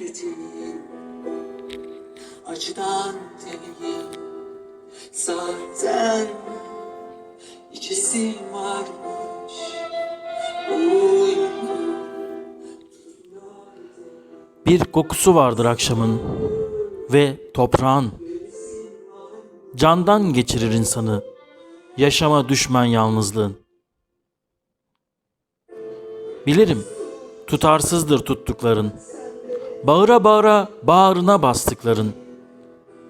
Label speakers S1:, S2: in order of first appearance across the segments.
S1: hasretini Acıdan temeli Zaten içesi varmış
S2: Bir kokusu vardır akşamın ve toprağın. Candan geçirir insanı, yaşama düşman yalnızlığın. Bilirim, tutarsızdır tuttukların. Bağıra bağıra bağrına bastıkların.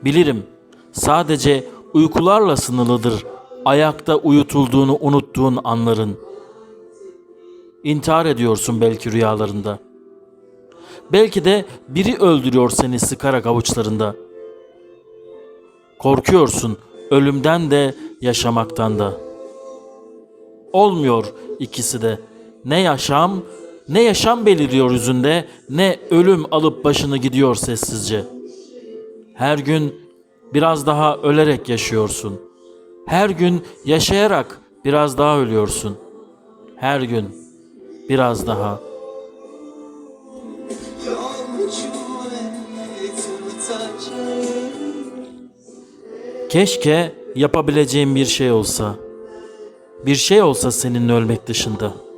S2: Bilirim sadece uykularla sınırlıdır ayakta uyutulduğunu unuttuğun anların. İntihar ediyorsun belki rüyalarında.'' Belki de biri öldürüyor seni sıkarak avuçlarında. Korkuyorsun ölümden de yaşamaktan da. Olmuyor ikisi de. Ne yaşam, ne yaşam beliriyor yüzünde, ne ölüm alıp başını gidiyor sessizce. Her gün biraz daha ölerek yaşıyorsun. Her gün yaşayarak biraz daha ölüyorsun. Her gün biraz daha Keşke yapabileceğim bir şey olsa. Bir şey olsa seninle ölmek dışında.